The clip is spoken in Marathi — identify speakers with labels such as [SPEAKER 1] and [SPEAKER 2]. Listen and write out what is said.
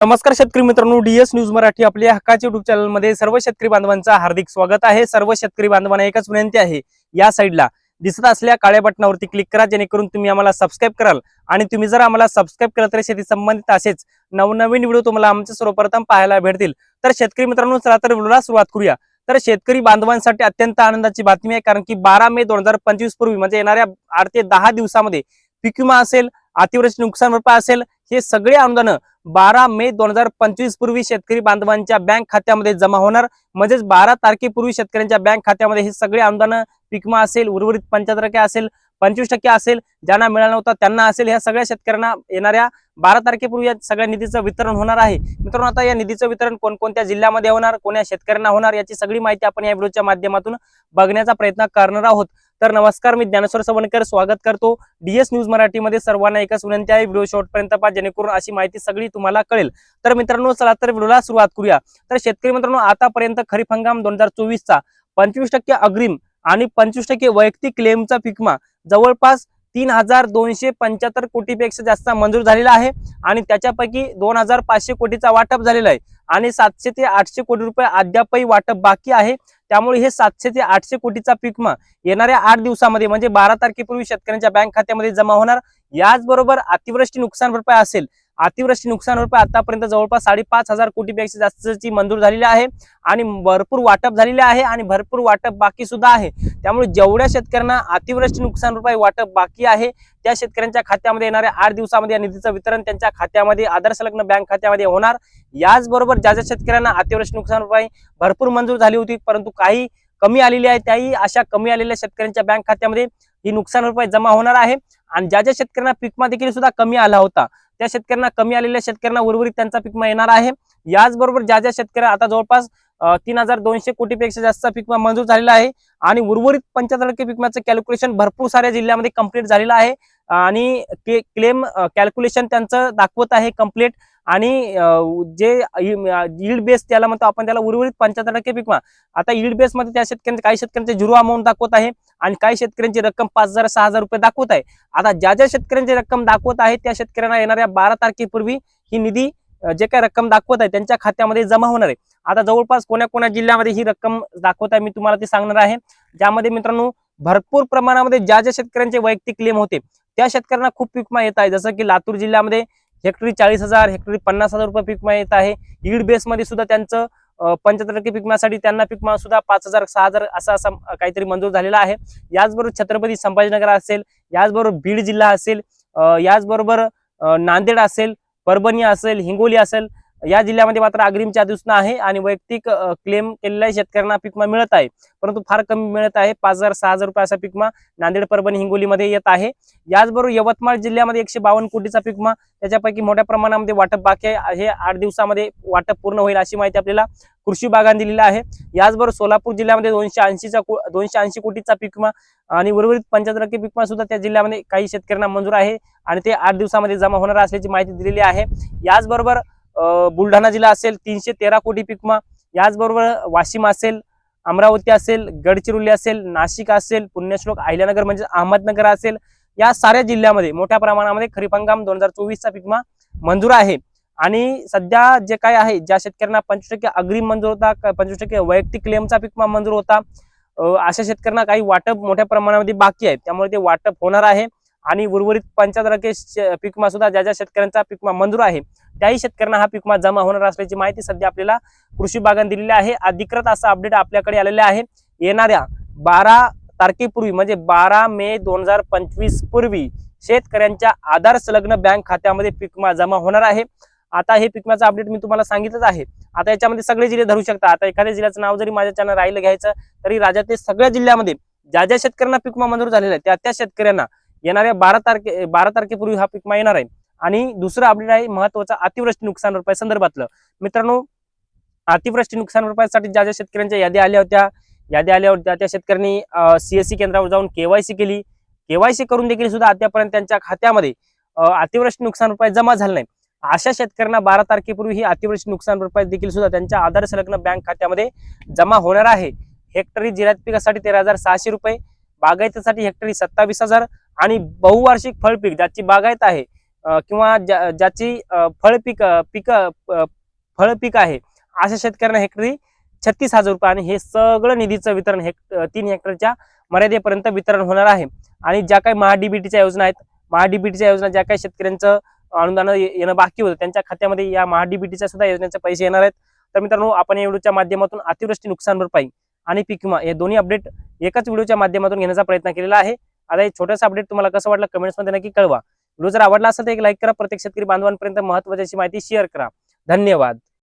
[SPEAKER 1] नमस्कार शेतकरी मित्रांनो डीएस न्यूज मराठी आपल्या हक्काच्या युट्यूब चॅनलमध्ये सर्व शेतकरी बांधवांचं हार्दिक स्वागत आहे. सर्व शेतकरी बांधवांना एकच विनंती आहे या साईडला दिसत असल्या काळ्या बटनावरती क्लिक करा जेणेकरून तुम्ही आम्हाला सबस्क्राईब कराल. आणि तुम्ही जर आम्हाला सबस्क्राईब केलं तर शेती संबंधित असेच नवनवीन व्हिडिओ तुम्हाला आमच्या सर्वप्रथम पाहायला भेटतील. तर शेतकरी मित्रांनो चला तर व्हिडिओला सुरुवात करूया. तर शेतकरी बांधवांसाठी अत्यंत आनंदाची बातमी आहे कारण की बारा मे दोन हजार पंचवीस पूर्वी म्हणजे येणाऱ्या आठ ते दहा दिवसामध्ये पिक्युमा असेल अतिवृष्टी नुकसान भरपाई असेल हे सगळे अनुदान बारा मे दोन हजार पंचवीस पूर्वी शेतकरी बांधवांच्या बँक खात्यामध्ये जमा होणार. म्हणजेच बारा तारखेपूर्वी शेतकऱ्यांच्या बँक खात्यामध्ये हे सगळे अनुदान पिकमा असेल उर्वरित पंच्याहत्तर टक्के असेल पंचवीस टक्के असेल ज्यांना मिळाला होता त्यांना असेल ह्या सगळ्या शेतकऱ्यांना येणाऱ्या बारा तारखेपूर्वी या सगळ्या निधीचं वितरण होणार आहे. मित्रांनो आता या निधीचं वितरण कोणकोणत्या जिल्ह्यामध्ये होणार कोण्या शेतकऱ्यांना होणार याची सगळी माहिती आपण या व्हिडिओच्या माध्यमातून बघण्याचा प्रयत्न करणार आहोत. तर नमस्कार मी ज्ञानेश्वर सवणकर. स्वागत करतो डीएस न्यूज मराठीमध्ये. सर्वांना एकच विनंती आहे व्हिडिओ शॉर्टपर्यंत पहा जेणेकरून अशी माहिती सगळी तुम्हाला कळेल. तर मित्रांनो चला तर व्हिडिओला सुरुवात करूया. तर शेतकरी मित्रांनो आतापर्यंत खरीप हंगाम दोन हजार चोवीसचा पंचवीस टक्के अग्रिम आणि पंचवीस टक्के वैयक्तिक क्लेमचा पिकमा जवळपास तीन हजार दोनशे पंच्याहत्तर कोटीपेक्षा जास्त मंजूर झालेला आहे आणि त्याच्यापैकी दोन हजार पाचशे कोटीचा वाटप झालेला आहे आणि सातशे ते आठशे कोटी रुपये अद्यापही वाटप बाकी आहे. त्यामुळे हे सातशे ते आठशे कोटीचा पिकमा येणाऱ्या आठ दिवसामध्ये म्हणजे बारा तारखेपूर्वी शेतकऱ्यांच्या बँक खात्यामध्ये जमा होणार. याचबरोबर अतिवृष्टी नुकसान भरपाई असेल अतिवृष्टी नुकसान भरपाई आतापर्यंत जवळपास साडेपाच हजार कोटीपेक्षा जास्तची मंजूर झालेली आहे आणि भरपूर वाटप झालेले आहे आणि भरपूर वाटप बाकी सुद्धा आहे. त्यामुळे जेवढ्या शेतकऱ्यांना अतिवृष्टी नुकसान रुपये वाटप बाकी आहे त्या शेतकऱ्यांच्या खात्यामध्ये येणाऱ्या आठ दिवसामध्ये या निधीचं वितरण त्यांच्या खात्यामध्ये आधार संलग्न बँक खात्यामध्ये होणार. याचबरोबर ज्या ज्या शेतकऱ्यांना अतिवृष्टी नुकसान रुपये भरपूर मंजूर झाली होती परंतु काही कमी आलेली आहे त्याही अशा कमी आलेल्या शेतकऱ्यांच्या बँक खात्यामध्ये ही नुकसान भरपाई जमा होणार आहे. आणि ज्या ज्या शेतकऱ्यांना पिकमा देखील सुद्धा कमी आला होता त्या शेतकऱ्यांना कमी आलेल्या शेतकऱ्यांना उर्वरित त्यांचा पिकमा येणार आहे. याचबरोबर ज्या ज्या शेतकऱ्या आता जवळपास तीन हजार दोनशे कोटीपेक्षा जास्त पिकमा मंजूर झालेला आहे आणि उर्वरित पंच्याहत्तर टक्के पिकमाचं कॅल्क्युलेशन भरपूर साऱ्या जिल्ह्यामध्ये कंप्लीट झालेलं आहे. आणि क्लेम कॅल्क्युलेशन त्यांचं दाखवत आहे कंप्लीट आणि जे यील्ड बेस त्याला म्हणतो आपण त्याला उर्वरित पंच्याहत्तर टक्के पिकमा आता यील्ड बेस मध्ये त्या शेतकऱ्यांचे काही शेतकऱ्यांचे झिरो अमाऊंट दाखवत आहे आणि काही शेतकऱ्यांची रक्कम पाच हजार सहा हजार रुपये दाखवत आहे. आता ज्या ज्या शेतकऱ्यांची रक्कम दाखवत आहे त्या शेतकऱ्यांना येणाऱ्या बारा तारखेपूर्वी ही निधी जे काही रक्कम दाखवत आहे त्यांच्या खात्यामध्ये जमा होणार आहे. आता जवळपास कोण्या कोण्या जिल्ह्यामध्ये ही रक्कम दाखवत आहे मी तुम्हाला ते सांगणार आहे. ज्यामध्ये मित्रांनो भरपूर प्रमाणामध्ये ज्या ज्या शेतकऱ्यांचे वैयक्तिक क्लेम होते त्या शेतकऱ्यांना खूप पिकमा येत आहे. जसं की लातूर जिल्ह्यामध्ये हेक्टरी चाळीस हजार हेक्टरी पन्नास हजार रुपये पिकमा येत आहे. ईड बेस मध्ये सुद्धा त्यांचं पंच्याहत्तर टक्के पिकमासाठी त्यांना पिकमा सुद्धा पाच हजार सहा हजार असा असा काहीतरी मंजूर झालेला आहे. याचबरोबर छत्रपती संभाजीनगर असेल याचबरोबर बीड जिल्हा असेल याचबरोबर नांदेड असेल परभणी असेल हिंगोली असेल या जिल्ह्यामध्ये मात्र अग्रिमच्या दिवसना आहे आणि वैयक्तिक क्लेम केलेल्या शेतकऱ्यांना पिकमा मिळत आहे. परंतु फार कमी मिळत आहे. पाच हजार सहा हजार रुपये असा पिकमा नांदेड परभणी हिंगोलीमध्ये येत आहे. याचबरोबर यवतमाळ जिल्ह्यामध्ये एकशे बावन्न कोटीचा पिकमा त्याच्यापैकी मोठ्या प्रमाणामध्ये वाटप बाकी आहे. हे आठ दिवसामध्ये वाटप पूर्ण होईल अशी माहिती आपल्याला कृषी विभागाने दिलेली आहे. याचबरोबर सोलापूर जिल्ह्यामध्ये दोनशे ऐंशीचा दोनशे ऐंशी कोटीचा पिकमा आणि उर्वरित पंच्याहत्तर टक्के पिकमा सुद्धा त्या जिल्ह्यामध्ये काही शेतकऱ्यांना मंजूर आहे आणि ते आठ दिवसामध्ये जमा होणार असल्याची माहिती दिलेली आहे. याचबरोबर बुलढाणा जिल्हा असेल तीनशे तेरा कोटी पिकमा याचबरोबर वाशिम असेल अमरावती असेल गडचिरोली असेल नाशिक असेल पुण्यश्लोक अहिल्यानगर म्हणजे अहमदनगर असेल या साऱ्या जिल्ह्यामध्ये मोठ्या प्रमाणामध्ये खरीप हंगाम दोन हजार चोवीसचा पिकमा मंजूर आहे. आणि सध्या जे काय आहे ज्या शेतकऱ्यांना पंचवीस टक्के अग्रिम मंजूर होता पंचवीस टक्के वैयक्तिक क्लेमचा पिकमा मंजूर होता अशा शेतकऱ्यांना काही वाटप मोठ्या प्रमाणामध्ये बाकी आहे. त्यामुळे ते वाटप होणार आहे. आणि उर्वरित पंच्याहत्तर टक्के पिकमा सुद्धा ज्या ज्या शेतकऱ्यांचा पिकमा मंजूर आहे त्याही शेतकऱ्यांना हा पिकमा जमा होणार असल्याची माहिती सध्या आपल्याला कृषी विभागाने दिलेली आहे. अधिकृत असं अपडेट आपल्याकडे आलेले आहे. येणाऱ्या बारा तारखेपूर्वी म्हणजे बारा मे दोन हजार पंचवीस पूर्वी शेतकऱ्यांच्या आधार संलग्न बँक खात्यामध्ये पिकमा जमा होणार आहे. आता हे पिकम्याचं अपडेट मी तुम्हाला सांगितलंच आहे. आता याच्यामध्ये सगळे जिल्हे धरू शकता. आता एखाद्या जिल्ह्याचं नाव जरी माझ्या चॅनल राहिलं घ्यायचं तरी राज्यातील सगळ्या जिल्ह्यामध्ये ज्या ज्या शेतकऱ्यांना पिकमा मंजूर झालेला आहे त्या त्या शेतकऱ्यांना येणाऱ्या बारा तारखे बारा तारखेपूर्वी हा पिकमा येणार आहे. आणि दुसरं अपडेट आहे महत्त्वाचा अतिवृष्टी नुकसान भरपाई संदर्भातलं. मित्रांनो अतिवृष्टी नुकसान भरपाईसाठी ज्या ज्या शेतकऱ्यांच्या याद्या आल्या होत्या याद्या आल्या होत्या त्या शेतकऱ्यांनी सीएससी केंद्रावर जाऊन केवायसी केली. केवायसी करून देखील सुद्धा आतापर्यंत त्यांच्या खात्यामध्ये अतिवृष्टी नुकसान भरपाई जमा झाली नाही. अशा शेतकऱ्यांना बारा तारखेपूर्वी ही अतिवृष्टी नुकसान भरपाई देखील सुद्धा त्यांच्या आधार संलग्न बँक खात्यामध्ये जमा होणार आहे. हेक्टरी जिरायत पिकासाठी तेरा हजार सहाशे रुपये बागायतीसाठी हेक्टरी सत्तावीस हजार आणि बहुवार्षिक फळपीक ज्याची बागायत आहे किंवा ज्या- ज्याची फळपीक पिक फळपीक आहे अशा शेतकऱ्यांना हेक्टरी छत्तीस हजार रुपये आणि हे सगळं निधीचं वितरण हेक्ट तीन हेक्टरच्या मर्यादेपर्यंत वितरण होणार आहे. आणि ज्या काही महाडीबीटीच्या योजना आहेत महाडीबीटीच्या योजना ज्या काही शेतकऱ्यांचं अनुदान येणं बाकी होतं त्यांच्या खात्यामध्ये या महाडीबीटीच्या सुद्धा योजनेचे पैसे येणार आहेत. तर मित्रांनो आपण या व्हिडिओच्या माध्यमातून अतिवृष्टी नुकसान भरपाई आणि पीक विमा हे दोन्ही अपडेट एकाच व्हिडिओच्या माध्यमातून घेण्याचा प्रयत्न केलेला आहे. आता हे छोटंसं अपडेट तुम्हाला कसं वाटलं कमेंट्समध्ये नक्की कळवा. व्हिडिओ जर आवडला असेल तर एक लाईक करा. प्रत्येक शेतकरी बांधवांपर्यंत महत्वाची माहिती शेअर करा. धन्यवाद.